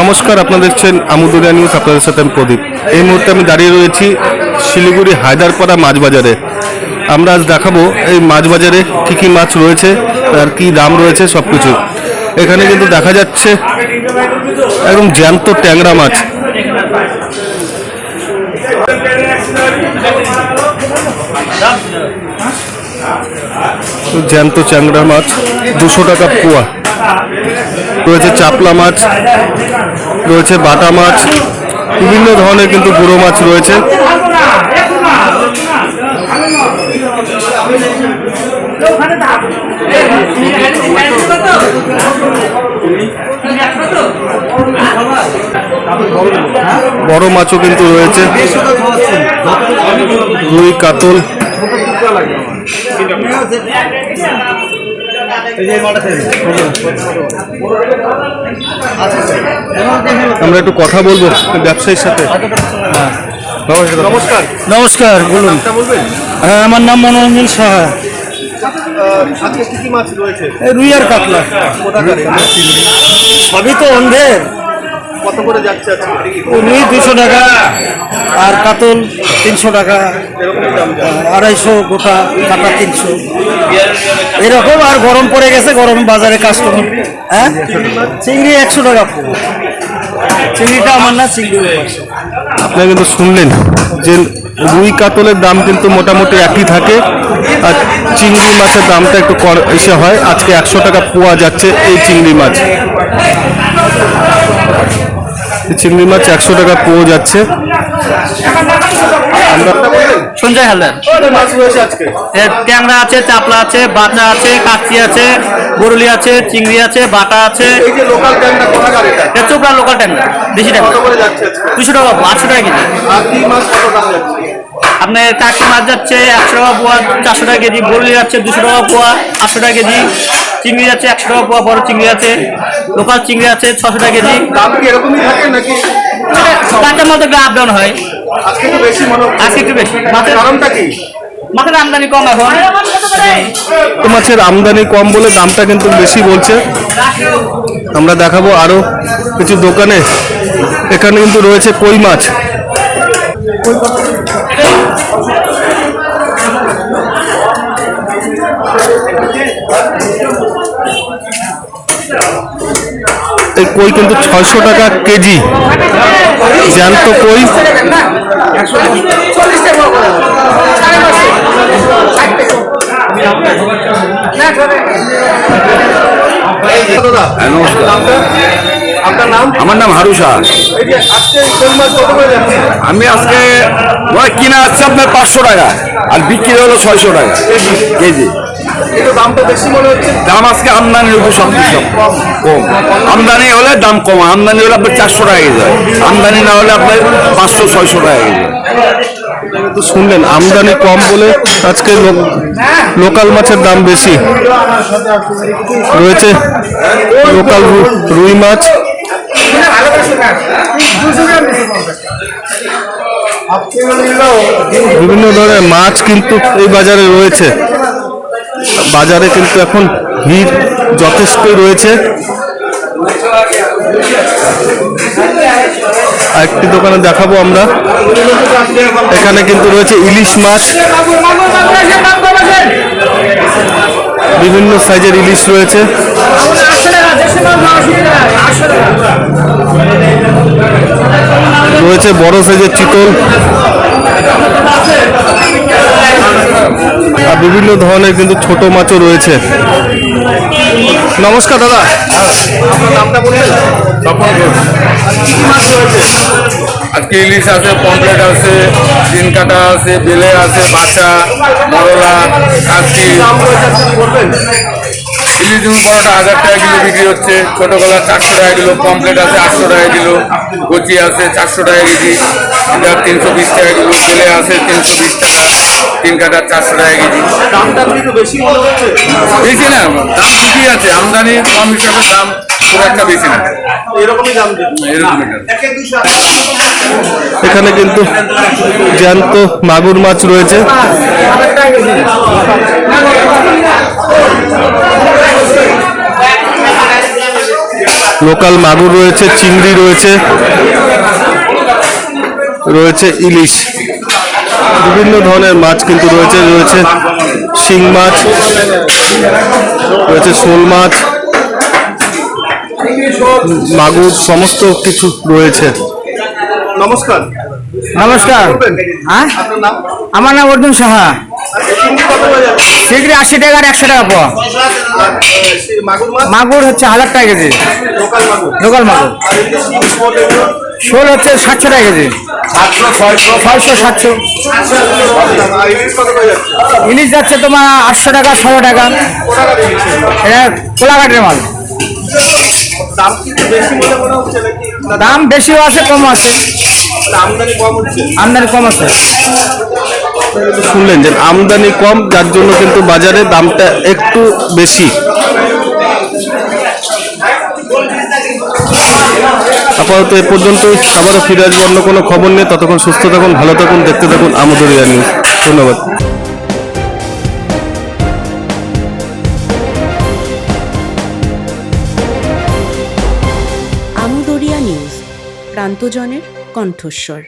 নমস্কার, আপনারা দেখছেন আমুদুরিয়া নিউজ, আপনাদের সাথে আমি প্রদীপ। এই মুহূর্তে আমি দাঁড়িয়ে রয়েছি শিলিগুড়ি হায়দারপাড়া মাছ বাজারে। আমরা আজ দেখাবো এই মাছ বাজারে কী কী মাছ রয়েছে, আর কি দাম রয়েছে সব কিছু এখানে কিন্তু দেখা যাচ্ছে একদম জ্যান্ত ট্যাংরা মাছ। জ্যান্ত চ্যাংরা মাছ, দুশো টাকা পোয়া। রয়েছে চাপলা মাছ রয়েছে, বাটা মাছ, বিভিন্ন ধরনের কিন্তু গুঁড়ো মাছ রয়েছে। বড় মাছও কিন্তু রয়েছে। রুই কাতল। আমরা একটু কথা বলব ব্যবসায়ীর সাথে। নমস্কার। নমস্কার বলুন। হ্যাঁ আমার নাম মনোরঞ্জন সাহা। রুই আর কাতলা। সবই তো অন্ধের। কত করে যাচ্ছে রুই দুশো টাকা আর কাতল তিনশো টাকা আড়াইশো গোটা কাটা তিনশো। এরকম আর গরম পড়ে গেছে গরম বাজারে কাস্টমার হ্যাঁ? চিংড়ি একশো টাকা। চিংড়িটা আমার না কিন্তু শুনলেন যে রুই কাতলের দাম কিন্তু মোটামুটি একই থাকে আর চিংড়ি মাছের দামটা একটু এসে হয়। আজকে একশো টাকা পোয়া যাচ্ছে এই চিংড়ি মাছ। চিংড়ি মাছ একশো টাকা পোয়া যাচ্ছে। আমরা সঞ্জয় হালদার। ট্যাংরা আছে চাপলা আছে বাটা আছে কাচ্চি আছে বরুলি আছে চিংড়ি আছে বাটা আছে। লোকাল ট্যাংরা চোপড়া লোকাল ট্যাংরা করে যাচ্ছে দুশো টাকা আটশো টাকা কেজি। আপনার কাকি মাছ যাচ্ছে একশো টাকা পোয়া চারশো টাকা কেজি বরুলি যাচ্ছে দুশো টাকা পোয়া আটশো টাকা কেজি চিংড়ি যাচ্ছে একশো টাকা পোয়া বড় চিংড়ি আছে লোকাল চিংড়ি আছে ছশো টাকা কেজি। কাঁচা মাল তো একটু আপ ডাউন হয়। আজকে তো বেশি আজকে একটু বেশি। মাছের কারণটা কি? মাছের আমদানি কম এখন। মাছের আমদানি কম বলে দামটা কিন্তু বেশি বলছে। আমরা দেখাবো আরও কিছু দোকানে। এখানে কিন্তু রয়েছে কই মাছ। এই কই কিন্তু ছয়শো টাকা কেজি। জ্যান্ত কই? হ্যাঁ, আমার নাম হারুষা আমি আজকে কিনা আসছে আপনার পাঁচশো টাকা আর বিক্রি হলো ছয়শো টাকা কেজি। কিন্তু দামটা বেশি মনে হচ্ছে? দাম আজকে আমদানির উপর সব কিছু কম। আমদানি হলে দাম কম আমদানি হলে আপনার চারশো টাকা হয়। আমদানি না হলে আপনার পাঁচশো ছয়শো টাকা তো শুনলেন আমদানি কম বলে আজকে লোকাল মাছের দাম বেশি। রয়েছে লোকাল রুই মাছ। বিভিন্ন ধরনের মাছ কিন্তু এই বাজারে রয়েছে। বাজারে কিন্তু এখন ভিড় যথেষ্ট রয়েছে। আরেকটি দোকানে দেখাবো আমরা। এখানে কিন্তু রয়েছে ইলিশ মাছ। বিভিন্ন সাইজের ইলিশ রয়েছে। রয়েছে বড় সাইজের চিতল। বিভিন্ন ধরনের কিন্তু ছোট মাছও রয়েছে। নমস্কার, দাদা। আপনার নামটা আজকে ইলিশ আছে পমপ্লেট আছে তিন কাটা আছে, বেলে আছে বাচ্চা মরলা কাশি ইলিশ যেমন বড়টা হাজার টাকা কিলো বিক্রি হচ্ছে। ছোটো গলা চারশো টাকা কিলো পমপ্লেট আছে আটশো টাকা কিলো, কচি আছে চারশো টাকা কেজি তিনশো বিশ টাকা কিলো, বেলে আছে তিনশো বিশ টাকা। তিন কাটা চারশো টাকা কেজি। দামটা কিন্তু বেশি মনে হচ্ছে? বেশি না দাম ঠিকই আছে। আমদানি কম হিসাবে দাম খুব একটা বেশি না। এরকমই দাম এরকম এখানে কিন্তু জ্যান্ত মাগুর মাছ রয়েছে। লোকাল মাগুর রয়েছে চিংড়ি রয়েছে রয়েছে ইলিশ। বিভিন্ন ধরনের মাছ কিন্তু রয়েছে রয়েছে শিং মাছ রয়েছে শোল মাছ মাগুর সমস্ত কিছু রয়েছে। নমস্কার। নমস্কার। হ্যাঁ? আমার নাম অর্জুন সাহা। চিংড়ি আশি টাকা আর একশো টাকা পোয়া মাগুর হচ্ছে হাজার টাকা কেজি। লোকাল মাগুর। শোল হচ্ছে সাতশো টাকা কেজি। ছয়শো। সাতশো। ইলিশ যাচ্ছে তোমার আটশো টাকা ছশো টাকা। এটা কোলাঘাটের মাল। দাম বেশিও আছে কম আছে আমদানি কম আছে। শুনলেন যে আমদানি কম যার জন্য কিন্তু বাজারে দামটা একটু বেশি। আপাতত এ পর্যন্ত আবারও ফিরে আসব, অন্য কোনো খবর নিয়ে। ততক্ষণ সুস্থ থাকুন, ভালো থাকুন, দেখতে থাকুন, আমদরিয়া নিউজ। ধন্যবাদ। প্রান্তজনের কণ্ঠস্বর।